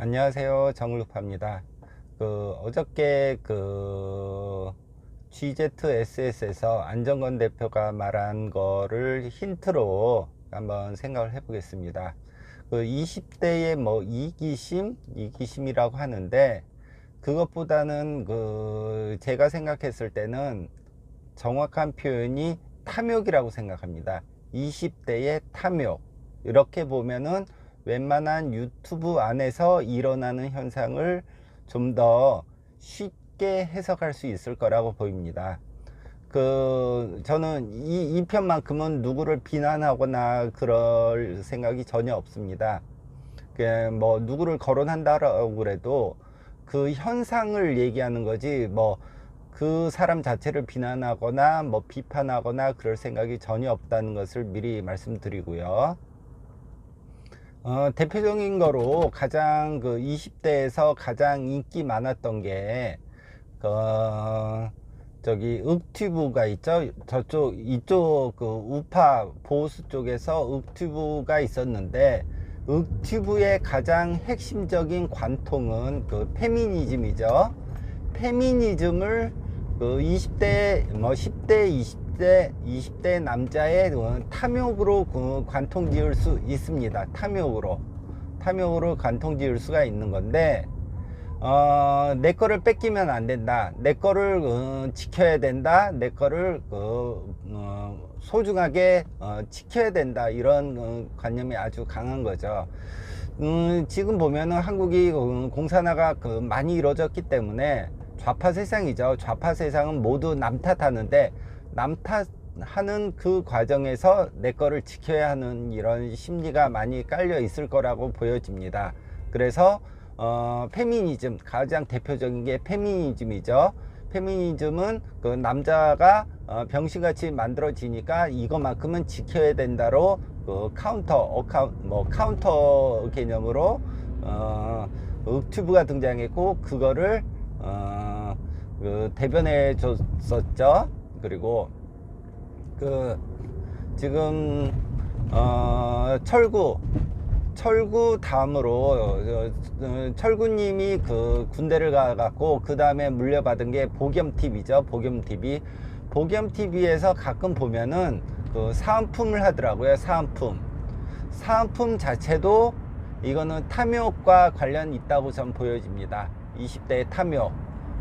안녕하세요. 정글루파입니다. 그 어저께 그 GZSS에서 안정건 대표가 말한 거를 힌트로 한번 생각을 해 보겠습니다. 그 20대의 뭐 이기심, 이기심이라고 하는데 그것보다는 그 제가 생각했을 때는 정확한 표현이 탐욕이라고 생각합니다. 20대의 탐욕. 이렇게 보면은 웬만한 유튜브 안에서 일어나는 현상을 좀 더 쉽게 해석할 수 있을 거라고 보입니다. 그 저는 이, 이 편만큼은 누구를 비난하거나 그럴 생각이 전혀 없습니다. 그뭐 누구를 거론한다라고 그래도 그 현상을 얘기하는 거지 뭐 그 사람 자체를 비난하거나 뭐 비판하거나 그럴 생각이 전혀 없다는 것을 미리 말씀드리고요. 어, 대표적인 거로 가장 그 20대에서 가장 인기 많았던 게, 그, 저기, 윽튜브가 있죠? 저쪽, 이쪽 그 우파 보수 쪽에서 윽튜브가 있었는데, 윽튜브의 가장 핵심적인 관통은 그 페미니즘이죠. 페미니즘을 그 20대, 뭐 10대, 20대, 20대 남자의 어, 탐욕으로 그 관통 지을 수 있습니다. 탐욕으로. 탐욕으로 관통 지을 수가 있는 건데, 어, 내 거를 뺏기면 안 된다. 내 거를 어, 지켜야 된다. 내 거를 그, 어, 소중하게 어, 지켜야 된다. 이런 어, 관념이 아주 강한 거죠. 음, 지금 보면은 한국이 어, 공산화가 그 많이 이루어졌기 때문에 좌파 세상이죠. 좌파 세상은 모두 남 탓하는데 남 탓하는 그 과정에서 내 거를 지켜야 하는 이런 심리가 많이 깔려 있을 거라고 보여집니다. 그래서 어, 페미니즘 가장 대표적인 게 페미니즘이죠. 페미니즘은 그 남자가 어, 병신같이 만들어지니까 이것만큼은 지켜야 된다로 그 카운터 어카운 뭐 카운터 개념으로 어, 윽튜브가 등장했고 그거를 어, 그 대변해 줬었죠. 그리고 그 지금 어, 철구 철구 다음으로 어, 어, 철구님이 그 군대를 가갖고 그 다음에 물려받은 게 보겸 TV죠. 보겸 TV. 보겸 TV에서 가끔 보면은 그 사은품을 하더라고요. 사은품. 사은품 자체도 이거는 탐욕과 관련 있다고 전 보여집니다. 20대의 탐욕.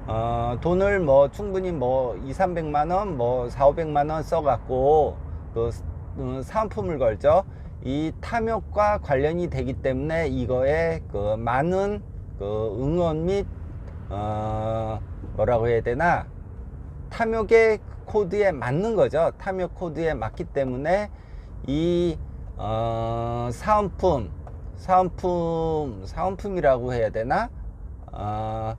어, 돈을 뭐 충분히 뭐 2, 300만 원, 뭐 4, 500만 원 써갖고 그 음, 사은품을 걸죠. 이 탐욕과 관련이 되기 때문에 이거에 그 많은 그 응원 및 어, 뭐라고 해야 되나 탐욕의 코드에 맞는 거죠. 탐욕 코드에 맞기 때문에 이 어, 사은품, 사은품, 사은품이라고 해야 되나? 어,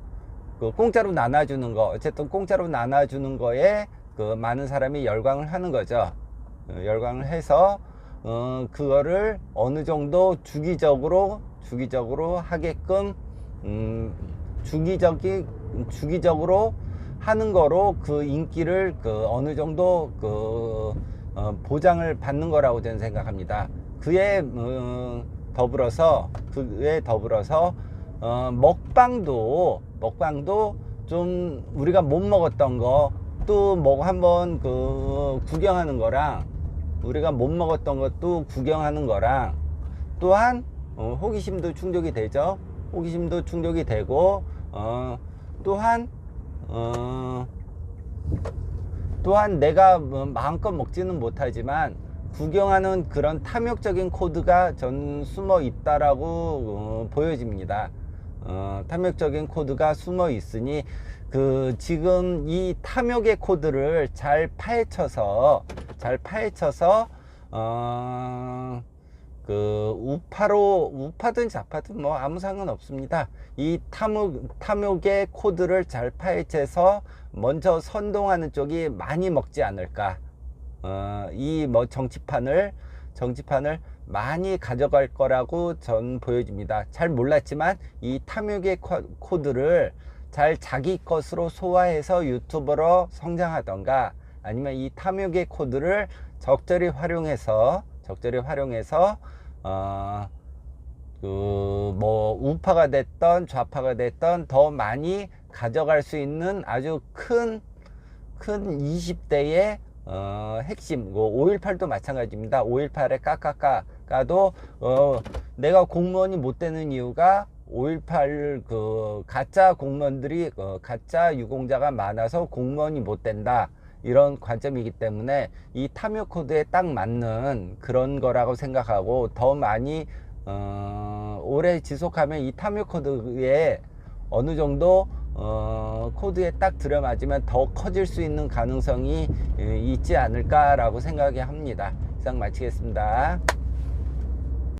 그 공짜로 나눠주는 거, 어쨌든 공짜로 나눠주는 거에 그 많은 사람이 열광을 하는 거죠. 어, 열광을 해서 어, 그거를 어느 정도 주기적으로 주기적으로 하게끔 음, 주기적이 주기적으로 하는 거로 그 인기를 그 어느 정도 그 어, 보장을 받는 거라고 저는 생각합니다. 그에 어, 더불어서 그에 더불어서 어, 먹방도 먹방도 좀 우리가 못 먹었던 거 또 뭐 한번 그 구경하는 거랑 우리가 못 먹었던 것도 구경하는 거랑 또한 어, 호기심도 충족이 되죠. 호기심도 충족이 되고 어, 또한 어, 또한 내가 뭐 마음껏 먹지는 못하지만 구경하는 그런 탐욕적인 코드가 전 숨어 있다라고 어, 보여집니다. 어, 탐욕적인 코드가 숨어 있으니 그 지금 이 탐욕의 코드를 잘 파헤쳐서 잘 파헤쳐서 어, 그 우파로 우파든 좌파든 뭐 아무 상관 없습니다. 이 탐욕 탐욕의 코드를 잘 파헤쳐서 먼저 선동하는 쪽이 많이 먹지 않을까. 어, 이 뭐 정치판을 정치판을 많이 가져갈 거라고 전 보여집니다. 잘 몰랐지만 이 탐욕의 코드를 잘 자기 것으로 소화해서 유튜버로 성장하던가 아니면 이 탐욕의 코드를 적절히 활용해서 적절히 활용해서 어, 그뭐 우파가 됐던 좌파가 됐던 더 많이 가져갈 수 있는 아주 큰, 큰 20대의 어, 핵심, 5.18도 마찬가지입니다. 5.18에 까까까까도, 어, 내가 공무원이 못 되는 이유가 5.18 그 가짜 공무원들이 어, 가짜 유공자가 많아서 공무원이 못 된다. 이런 관점이기 때문에 이 탐욕 코드에 딱 맞는 그런 거라고 생각하고 더 많이 어, 오래 지속하면 이 탐욕 코드에 어느 정도 어, 코드에 딱 들어맞으면 더 커질 수 있는 가능성이 에, 있지 않을까라고 생각이 합니다. 이상 마치겠습니다.